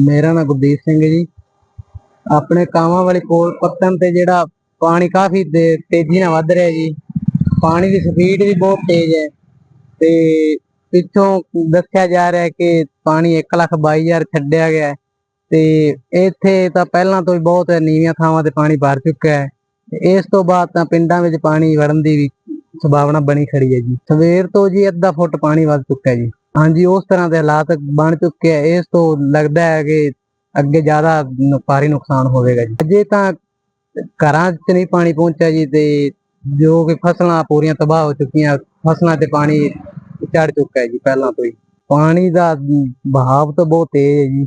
ਮੇਰਾ ਨਾਮ ਗੁਰਦੀਪ ਸਿੰਘ ਜੀ। ਆਪਣੇ ਕਾਵਾਂ ਵਾਲੇ ਕੋਲ ਪੱਤਨ ਤੇ ਜਿਹੜਾ ਪਾਣੀ ਕਾਫੀ ਤੇਜ਼ੀ ਨਾਲ ਵੱਧ ਰਿਹਾ ਜੀ। ਪਾਣੀ ਦੀ ਸਪੀਡ ਵੀ ਬਹੁਤ ਤੇਜ਼ ਹੈ ਤੇ ਪਿੱਛੋਂ ਦੱਸਿਆ ਜਾ ਰਿਹਾ ਕਿ ਪਾਣੀ 122000 ਛੱਡਿਆ ਗਿਆ ਤੇ ਇੱਥੇ ਤਾਂ ਪਹਿਲਾਂ ਤੋਂ ਹੀ ਬਹੁਤ ਨੀਵੀਆਂ ਥਾਵਾਂ ਤੇ ਪਾਣੀ ਭਰ ਚੁੱਕਾ ਹੈ। ਇਸ ਤੋਂ ਬਾਅਦ ਤਾਂ ਪਿੰਡਾਂ ਵਿੱਚ ਪਾਣੀ ਵੜਨ ਦੀ ਵੀ ਸੰਭਾਵਨਾ ਬਣੀ ਖੜੀ ਹੈ ਜੀ। ਸਵੇਰ ਤੋਂ ਜੀ ਅੱਧਾ ਫੁੱਟ ਪਾਣੀ ਵੱਧ ਚੁੱਕਾ ਹੈ ਜੀ। ਹਾਂਜੀ ਉਸ ਤਰ੍ਹਾਂ ਦੇ ਹਾਲਾਤ ਬਣ ਚੁੱਕੇ ਆ। ਇਸ ਤੋਂ ਲੱਗਦਾ ਹੈ ਕਿ ਅੱਗੇ ਜ਼ਿਆਦਾ ਭਾਰੀ ਨੁਕਸਾਨ ਹੋਵੇਗਾ ਜੀ। ਅਜੇ ਤਾਂ ਘਰਾਂ 'ਚ ਨਹੀਂ ਪਾਣੀ ਪਹੁੰਚਿਆ ਜੀ ਤੇ ਜੋ ਕਿ ਫਸਲਾਂ ਪੂਰੀਆਂ ਤਬਾਹ ਹੋ ਚੁੱਕੀਆਂ ਫਸਲਾਂ ਤੇ ਪਾਣੀ ਚੜ ਚੁੱਕਾ ਹੈ ਜੀ ਪਹਿਲਾਂ ਤੋਂ ਹੀ। ਪਾਣੀ ਦਾ ਬਹਾਵ ਤਾਂ ਬਹੁਤ ਤੇਜ਼ ਹੈ ਜੀ।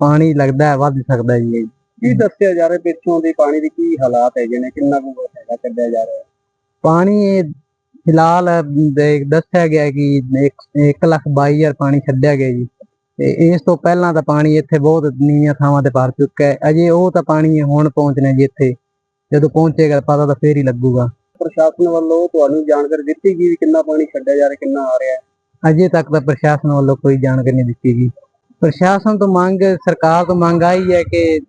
ਪਾਣੀ ਲੱਗਦਾ ਹੈ ਵੱਧ ਸਕਦਾ ਜੀ। ਕੀ ਦੱਸਿਆ ਜਾ ਰਿਹਾ ਪਿੱਛੋਂ ਦੇ ਪਾਣੀ ਦੇ ਕੀ ਹਾਲਾਤ ਹੈਗੇ ਨੇ ਕਿੰਨਾ ਕੁ ਹੈਗਾ ਕੱਢਿਆ ਜਾ ਰਿਹਾ ਪਾਣੀ ਇਹ ਫਿਲਹਾਲ ਦੱਸਿਆ ਗਿਆ ਕਿ 1 ਲੱਖ 22000 ਪਾਣੀ ਛੱਡਿਆ ਗਿਆ ਜੀ। ਤੇ ਇਸ ਤੋਂ ਪਹਿਲਾਂ ਤਾਂ ਪਾਣੀ ਇੱਥੇ ਬਹੁਤ ਨੀਵੀਆਂ ਥਾਵਾਂ ਤੇ ਭਰ ਚੁੱਕਾ ਹੈ। ਅਜੇ ਉਹ ਤਾਂ ਪਾਣੀ ਹੁਣ ਪਹੁੰਚਣਾ ਜੀ ਇੱਥੇ। ਜਦੋਂ ਪਹੁੰਚੇਗਾ ਪਤਾ ਤਾਂ ਫੇਰ ਹੀ ਲੱਗੂਗਾ। ਪ੍ਰਸ਼ਾਸਨ ਵੱਲੋਂ ਤੁਹਾਨੂੰ ਜਾਣਕਾਰੀ ਦਿੱਤੀ ਗਈ ਵੀ ਕਿੰਨਾ ਪਾਣੀ ਛੱਡਿਆ ਜਾ ਰਿਹਾ ਕਿੰਨਾ ਆ ਰਿਹਾ ਹੈ? ਅਜੇ ਤੱਕ ਤਾਂ ਪ੍ਰਸ਼ਾਸਨ ਵੱਲੋਂ ਕੋਈ ਜਾਣਕਾਰੀ ਨਹੀਂ ਦਿੱਤੀ ਗਈ। ਪ੍ਰਸ਼ਾਸਨ ਤੋਂ ਮੰਗ ਸਰਕਾਰ ਤੋਂ ਮੰਗ ਆਈ ਹੈ ਕਿ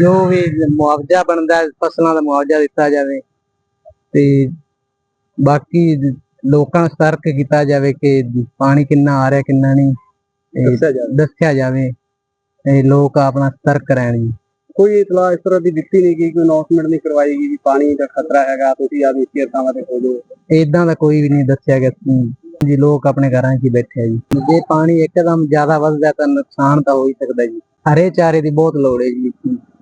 ਜੋ ਵੀ ਮੁਆਵਜ਼ਾ ਬਣਦਾ ਫਸਲਾਂ ਦਾ ਮੁਆਵਜ਼ਾ ਦਿੱਤਾ ਜਾਵੇ। ਤੇ ਬਾਕੀ ਲੋਕਾਂ ਸਤਰਕ ਕੀਤਾ ਜਾਵੇ ਕਿ ਪਾਣੀ ਕਿੰਨਾ ਆ ਰਿਹਾ ਕਿੰਨਾ ਨਹੀਂ ਇਹ ਦੱਸਿਆ ਜਾ ਰਿਹਾ ਦੱਸਿਆ ਜਾਵੇ ਤੇ ਲੋਕ ਆਪਣਾ ਸਤਰਕ ਰਹਿਣ ਜੀ। ਕੋਈ ਇਤਲਾਹ ਇਸ ਤਰ੍ਹਾਂ ਦੀ ਦਿੱਤੀ ਨਹੀਂ ਗਈ ਕੋਈ ਅਨਾਉਂਸਮੈਂਟ ਨਹੀਂ ਕਰਵਾਈ ਗਈ ਵੀ ਪਾਣੀ ਦਾ ਖਤਰਾ ਹੈਗਾ ਤੁਸੀਂ ਆ ਵੀ ਥਾਵਾਂ ਤੇ ਹੋ ਜਾਓ। ਇਦਾਂ ਦਾ ਕੋਈ ਵੀ ਨਹੀਂ ਦੱਸਿਆ ਗਿਆ। ਜੀ ਲੋਕ ਆਪਣੇ ਘਰਾਂ 'ਚ ਬੈਠੇ ਆ ਜੀ। ਜੇ ਪਾਣੀ ਇੱਕਦਮ ਜ਼ਿਆਦਾ ਵੱਧਦਾ ਤਾਂ ਨੁਕਸਾਨ ਤਾਂ ਹੋ ਹੀ ਸਕਦਾ ਜੀ। ਹਰੇ ਚਾਰੇ ਦੀ ਬਹੁਤ ਲੋੜ ਹੈ ਜੀ।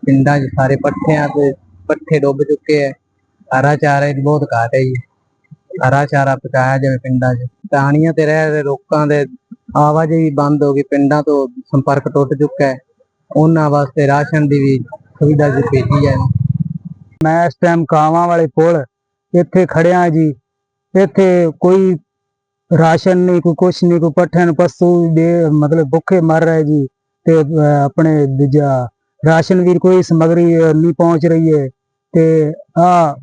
ਪਿੰਡਾਂ 'ਚ ਸਾਰੇ ਪੱਠਿਆਂ ਤੇ ਪੱਠੇ ਡੁੱਬ ਚੁੱਕੇ ਹੈ ਹਰਾ ਚਾਰੇ ਦੀ ਬਹੁਤ ਘਾਟ ਹੈ ਜੀ। ਹਰਾ ਚਾਰਾ ਪਕਾਇਆ ਜਾਵੇ ਪਿੰਡਾਂ 'ਚ। ਟਾਹਣੀਆਂ ਤੇ ਰਹਿ ਰਹੇ ਲੋਕਾਂ ਦੇ ਆਵਾਜਾਈ ਬੰਦ ਹੋ ਗਈ ਪਿੰਡਾਂ ਤੋਂ ਸੰਪਰਕ ਟੁੱਟ ਚੁੱਕਾ ਹੈ। ਉਹਨਾਂ ਵਾਸਤੇ ਰਾਸ਼ਨ ਦੀ ਵੀ ਸੁਵਿਧਾ ਜੀ ਭੇਜੀ ਜਾਵੇ ਮੈਂ ਇਸ ਟਾਈਮ ਕਾਵਾਂ ਵਾਲੇ ਪੁਲ ਇੱਥੇ ਖੜਿਆ ਜੀ। ਇੱਥੇ ਕੋਈ ਰਾਸ਼ਨ ਨਹੀਂ ਕੋਈ ਕੁਛ ਨਹੀਂ ਕੋਈ ਪੱਠਣ ਪਸ਼ੂ ਦੇ ਮਤਲਬ ਭੁੱਖੇ ਮਰ ਰਹੇ ਜੀ ਤੇ ਅਹ, ਆਪਣੇ ਦੂਜਾ ਰਾਸ਼ਨ ਵੀ ਕੋਈ ਸਮਗਰੀ ਅਹ, ਨਹੀਂ ਪਹੁੰਚ ਰਹੀ ਹੈ। ਤੇ ਆ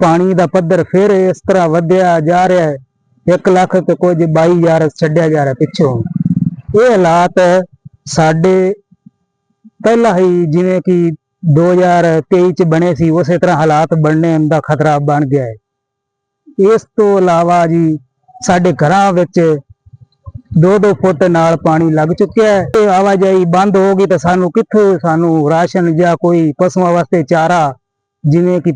ਪਾਣੀ ਦਾ ਪੱਧਰ ਫਿਰ ਇਸ ਤਰ੍ਹਾਂ ਵਧਿਆ ਜਾ ਰਿਹਾ ਹੈ। 1 ਲੱਖ ਤੇ ਕੁਝ 22000 ਛੱਡਿਆ ਜਾ ਰਿਹਾ ਪਿੱਛੋਂ। ਇਹ ਹਾਲਾਤ ਸਾਡੇ ਪਹਿਲਾਂ ਹੀ ਜਿਵੇਂ ਕਿ 2023 ਚ ਬਣੇ ਸੀ, ਉਸੇ ਤਰ੍ਹਾਂ ਹਾਲਾਤ ਬਣਨੇ ਦਾ ਖਤਰਾ ਬਣ ਗਿਆ ਹੈ। ਇਸ ਤੋਂ ਇਲਾਵਾ ਜੀ ਸਾਡੇ ਘਰਾਂ ਵਿੱਚ 2-2 ਫੁੱਟ ਨਾਲ ਪਾਣੀ ਲੱਗ ਚੁੱਕਿਆ ਹੈ। ਤੇ ਆਵਾਜਾਈ ਬੰਦ ਹੋ ਗਈ ਤਾਂ ਸਾਨੂੰ ਕਿੱਥੋਂ ਸਾਨੂੰ ਰਾਸ਼ਨ ਜਾਂ ਕੋਈ ਪਸ਼ੂਆਂ ਵਾਸਤੇ ਚਾਰਾ, ਜਿਵੇਂ ਕਿ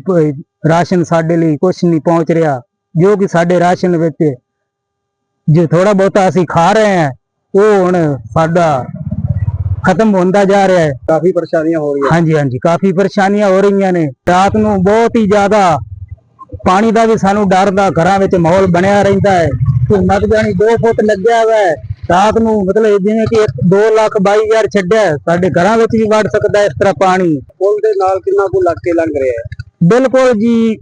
ਰਾਸ਼ਨ ਸਾਡੇ ਲਈ ਕੁਝ ਨਹੀਂ ਪਹੁੰਚ ਰਿਹਾ। ਜੋ ਕਿ ਸਾਡੇ ਰਾਸ਼ਨ ਵਿੱਚ ਜੋ ਥੋੜਾ ਬਹੁਤਾ ਅਸੀਂ ਖਾ ਰਹੇ ਹਾਂ ਉਹ ਹੁਣ ਸਾਡਾ ਖਤਮ ਹੁੰਦਾ ਜਾ ਰਿਹਾ ਹੈ। ਕਾਫੀ ਪਰੇਸ਼ਾਨੀਆਂ ਹੋ ਰਹੀਆਂ। ਹਾਂਜੀ ਹਾਂਜੀ ਕਾਫੀ ਪਰੇਸ਼ਾਨੀਆਂ ਹੋ ਰਹੀਆਂ ਨੇ। ਰਾਤ ਨੂੰ ਬਹੁਤ ਹੀ ਜ਼ਿਆਦਾ ਪਾਣੀ ਦਾ ਵੀ ਸਾਨੂੰ ਡਰ ਦਾ ਘਰਾਂ ਵਿੱਚ ਮਾਹੌਲ ਬਣਿਆ ਰਹਿੰਦਾ ਹੈ। ਕਿ ਮੱਗ ਜਾਣੀ 2 ਫੁੱਟ ਲੱਗਿਆ ਹੋਇਆ ਹੈ। ਰਾਤ ਨੂੰ ਮਤਲਬ ਜਿਵੇਂ ਕਿ 2 ਲੱਖ 22000 ਛੱਡਿਆ ਸਾਡੇ ਘਰਾਂ ਵਿੱਚ ਵੀ ਵੜ ਸਕਦਾ ਇਸ ਤਰ੍ਹਾਂ ਪਾਣੀ। ਪੁਲ ਦੇ ਨਾਲ ਕਿੰਨਾ ਕੁ ਲੱਗ ਕੇ ਲੰਘ ਰਿਹਾ ਹੈ? ਬਿਲਕੁਲ ਜੀ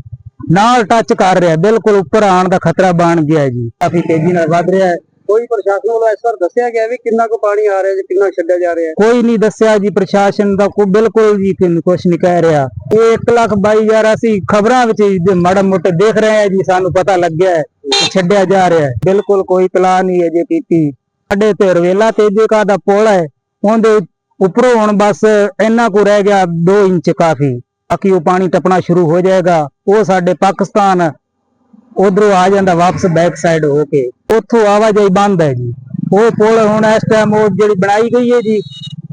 ਨਾਲ ਟੱਚ ਕਰ ਰਿਹਾ ਬਿਲਕੁਲ ਉੱਪਰ ਆਉਣ ਦਾ ਖਤਰਾ ਬਣ ਗਿਆ ਜੀ। ਕਾਫੀ ਤੇਜ਼ੀ ਨਾਲ ਵੱਧ ਰਿਹਾ ਹੈ। ਕੋਈ ਪ੍ਰਸ਼ਾਸਨ ਵੱਲੋਂ ਇਸ ਵਾਰ ਦੱਸਿਆ ਗਿਆ ਵੀ ਕਿੰਨਾ ਕੁ ਪਾਣੀ ਆ ਰਿਹਾ ਜਾਂ ਕਿੰਨਾ ਛੱਡਿਆ ਜਾ ਰਿਹਾ ਕੋਈ ਨਹੀਂ ਦੱਸਿਆ ਜੀ ਪ੍ਰਸ਼ਾਸਨ ਦਾ ਕੋਈ ਬਿਲਕੁਲ ਜੀ ਕੁਝ ਨਹੀਂ ਕਹਿ ਰਿਹਾ। ਇਹ 1 ਲੱਖ 22000 ਅਸੀਂ ਖਬਰਾਂ ਵਿੱਚ ਮਾੜਾ ਮੋਟੇ ਦੇਖ ਰਹੇ ਹਾਂ ਜੀ ਸਾਨੂੰ ਪਤਾ ਲੱਗਿਆ ਹੈ ਛੱਡਿਆ ਜਾ ਰਿਹਾ ਹੈ। ਬਿਲਕੁਲ ਕੋਈ ਪਲਾਨ ਨਹੀਂ ਅਜੇ ਕੀਤੀ। ਸਾਡੇ ਤੇ ਰਵੇਲਾ ਤੇਜੇਕਾ ਦਾ ਪੁਲ ਹੈ ਉਹਦੇ ਉੱਪਰੋਂ ਹੁਣ ਬਸ ਇੰਨਾ ਕੁ ਰਹਿ ਗਿਆ 2 ਇੰਚ ਕਾਫੀ। ਬਾਕੀ ਉਹ ਪਾਣੀ ਟਪਣਾ ਸ਼ੁਰੂ ਹੋ ਜਾਏਗਾ, ਉਹ ਸਾਡੇ ਪਾਕਿਸਤਾਨ ਉਧਰੋਂ ਆ ਜਾਂਦਾ ਵਾਪਸ ਬੈਕ ਸਾਈਡ ਹੋ ਕੇ। ਉੱਥੋਂ ਆਵਾਜਾਈ ਬੰਦ ਹੈ ਜੀ। ਉਹ ਪੁਲ ਹੁਣ ਇਸ ਟਾਈਮ ਉਹ ਜਿਹੜੀ ਬਣਾਈ ਗਈ ਹੈ ਜੀ,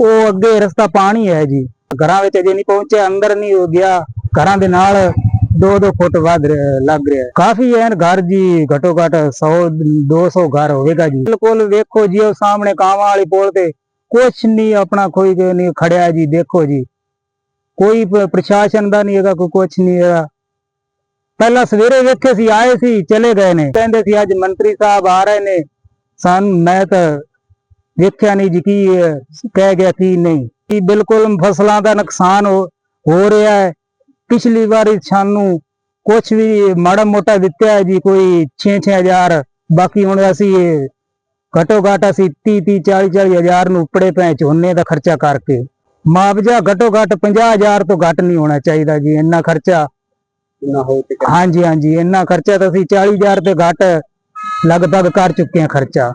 ਉਹ ਅੱਗੇ ਰਸਤਾ ਪਾਣੀ ਹੈ ਜੀ। ਘਰਾਂ ਵਿੱਚ ਅਜੇ ਨਹੀਂ ਪਹੁੰਚਿਆ, ਅੰਦਰ ਨਹੀਂ ਹੋ ਗਿਆ। ਘਰਾਂ ਦੇ ਨਾਲ 2-2 ਫੁੱਟ ਵੱਧ ਲੱਗ ਰਿਹਾ। ਕਾਫੀ ਐਨ ਘਰ ਜੀ ਘਟੋ ਘਟ 100 200 ਘਰ ਹੋਵੇਗਾ ਜੀ। ਬਿਲਕੁਲ ਵੇਖੋ ਜੀ, ਉਹ ਸਾਹਮਣੇ ਕਾਵਾਂ ਵਾਲੀ ਪੁਲ ਤੇ ਕੁਛ ਨਹੀਂ, ਆਪਣਾ ਕੋਈ ਨਹੀਂ ਖੜਿਆ ਜੀ, ਦੇਖੋ ਜੀ। ਕੋਈ ਪ੍ਰਸ਼ਾਸਨ ਦਾ ਨਹੀਂ ਹੈਗਾ, ਕੋਈ ਕੁਛ ਨਹੀਂ ਹੈਗਾ। ਪਹਿਲਾਂ ਸਵੇਰੇ ਵੇਖੇ ਸੀ, ਆਏ ਸੀ, ਚਲੇ ਗਏ ਨੇ। ਕਹਿੰਦੇ ਸੀ, ਅੱਜ ਮੰਤਰੀ ਸਾਹਿਬ ਆ ਰਹੇ ਨੇ। ਸਾਨੂੰ ਮੈਂ ਤਾਂ ਵੇਖਿਆ ਨਹੀਂ ਜੀ, ਕੀ ਕਹਿ ਗਿਆ, ਕੀ ਨਹੀਂ। ਕਿ ਬਿਲਕੁਲ ਫਸਲਾਂ ਦਾ ਨੁਕਸਾਨ ਹੋ ਰਿਹਾ ਹੈ। ਪਿਛਲੀ ਵਾਰੀ ਸਾਨੂੰ ਕੁਝ ਵੀ ਮਾੜਾ ਮੋਟਾ ਦਿੱਤਾ ਹੈ ਜੀ, ਕੋਈ 6-6000 ਬਾਕੀ ਹੁਣ ਅਸੀਂ ਇਹ ਘਟੋ ਘੱਟ ਅਸੀਂ 30-30 40-40 ਹਜ਼ਾਰ ਨੂੰ ਉੱਪੜੇ ਪੈ ਝੋਨੇ ਦਾ ਖਰਚਾ ਕਰਕੇ। ਮੁਆਵਜ਼ਾ ਘਟੋ ਘੱਟ 50000 ਤੋਂ ਘੱਟ ਨਹੀਂ ਹੋਣਾ ਚਾਹੀਦਾ ਜੀ ਇੰਨਾ ਖਰਚਾ। ਕਿੰਨਾ ਹੋ ਚੁੱਕਾ ਹਾਂਜੀ ਹਾਂਜੀ ਇੰਨਾ ਖਰਚਾ ਤਾਂ ਅਸੀਂ 40000 ਤੇ ਘੱਟ ਲਗਭਗ ਕਰ ਚੁੱਕੇ ਹਾਂ ਖਰਚਾ।